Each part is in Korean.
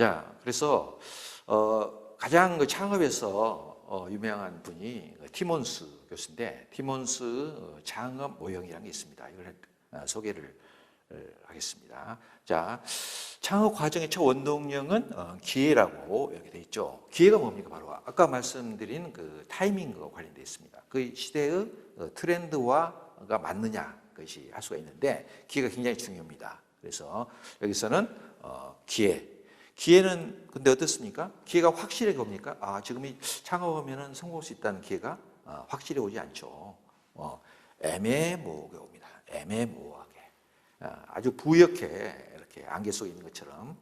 자, 그래서 어, 가장 그 창업에서 어, 유명한 분이 그 티몬스 교수인데 티몬스 어, 창업 모형이라는 게 있습니다. 이걸 어, 소개를 어, 하겠습니다. 자, 창업 과정의 첫 원동력은 어, 기회라고 여기 돼 있죠. 기회가 뭡니까? 바로 아까 말씀드린 그 타이밍과 관련돼 있습니다. 그 시대의 어, 트렌드와가 맞느냐 것이 할 수가 있는데 기회가 굉장히 중요합니다. 그래서 여기서는 어, 기회. 기회는 근데 어떻습니까? 기회가 확실하게 옵니까? 아, 지금 이 창업하면은 성공할 수 있다는 기회가 어, 확실히 오지 않죠. 어, 애매모호하게 옵니다. 애매모호하게. 어, 아주 부옇게 이렇게 안개 속에 있는 것처럼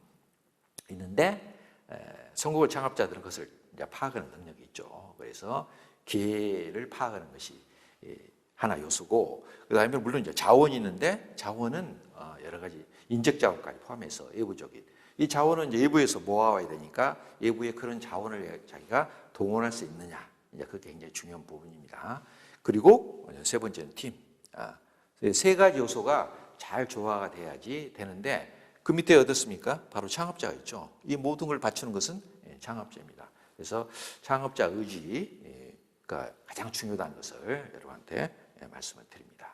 있는데 에, 성공을 창업자들은 그것을 파악하는 능력이 있죠. 그래서 기회를 파악하는 것이 예, 하나 요소고 그다음에 물론 이제 자원이 있는데 자원은 어, 여러 가지 인적 자원까지 포함해서 외부적인 이 자원은 이제 외부에서 모아와야 되니까 외부의 그런 자원을 자기가 동원할 수 있느냐 이제 그게 굉장히 중요한 부분입니다. 그리고 세 번째는 팀. 아, 세 가지 요소가 잘 조화가 돼야지 되는데 그 밑에 어떻습니까? 바로 창업자가 있죠. 이 모든 걸 갖추는 것은 예, 창업자입니다. 그래서 창업자 의지가 가장 중요하다는 것을 여러분한테 예, 말씀을 드립니다.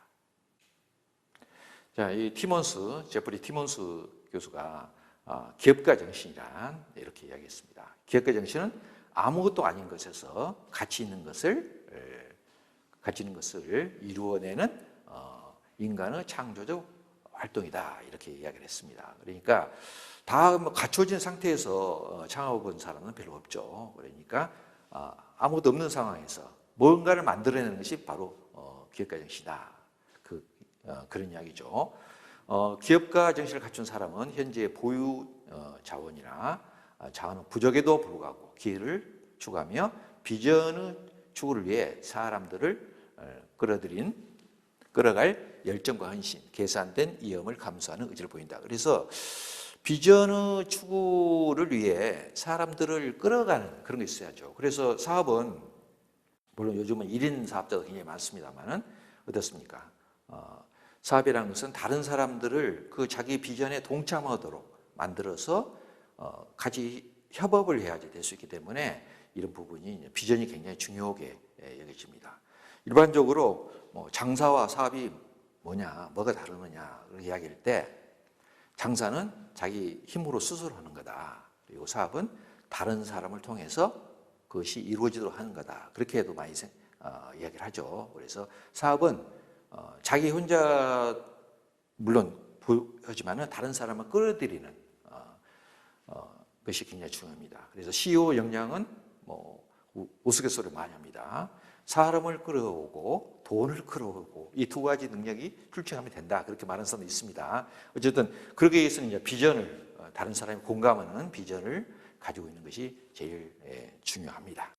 자, 이 티몬스, 제프리 티몬스 교수가 어, 기업가 정신이란 이렇게 이야기했습니다. 기업가 정신은 아무것도 아닌 것에서 가치 있는 것을 에, 가치 있는 것을 이루어내는 어, 인간의 창조적 활동이다 이렇게 이야기를 했습니다. 그러니까 다뭐 갖춰진 상태에서 어, 창업한 사람은 별로 없죠. 그러니까 어, 아무것도 없는 상황에서 뭔가를 만들어내는 것이 바로 어, 기업가 정신이다. 그 어, 그런 이야기죠. 어, 기업가 정신을 갖춘 사람은 현재 보유 어, 자원이나 어, 자원은 부족에도 불구하고 기회를 추구하며 비전의 추구를 위해 사람들을 어, 끌어들인 끌어갈 열정과 헌신, 계산된 위험을 감수하는 의지를 보인다. 그래서 비전의 추구를 위해 사람들을 끌어가는 그런 게 있어야죠. 그래서 사업은 물론 요즘은 1인 사업자가 굉장히 많습니다만은 어떻습니까? 어, 사업이라는 것은 다른 사람들을 그 자기 비전에 동참하도록 만들어서 어, 같이 협업을 해야지 될 수 있기 때문에 이런 부분이 비전이 굉장히 중요하게 예, 여겨집니다. 일반적으로 뭐 장사와 사업이 뭐냐, 뭐가 다르느냐 이야기할 때 장사는 자기 힘으로 스스로 하는 거다. 그리고 사업은 다른 사람을 통해서 그것이 이루어지도록 하는 거다. 그렇게 해도 많이 생- 어, 이야기를 하죠. 그래서 사업은 어, 자기 혼자 물론 하지만은 다른 사람을 끌어들이는 어, 어, 것이 굉장히 중요합니다. 그래서 CEO 역량은 뭐 우- 우스갯소리 많이 합니다. 사람을 끌어오고 돈을 끌어오고 이 두 가지 능력이 출중하면 된다. 그렇게 말하는 사람도 있습니다. 어쨌든 그러기 위해서는 이제 비전을 어, 다른 사람이 공감하는 비전을 가지고 있는 것이 제일 예, 중요합니다.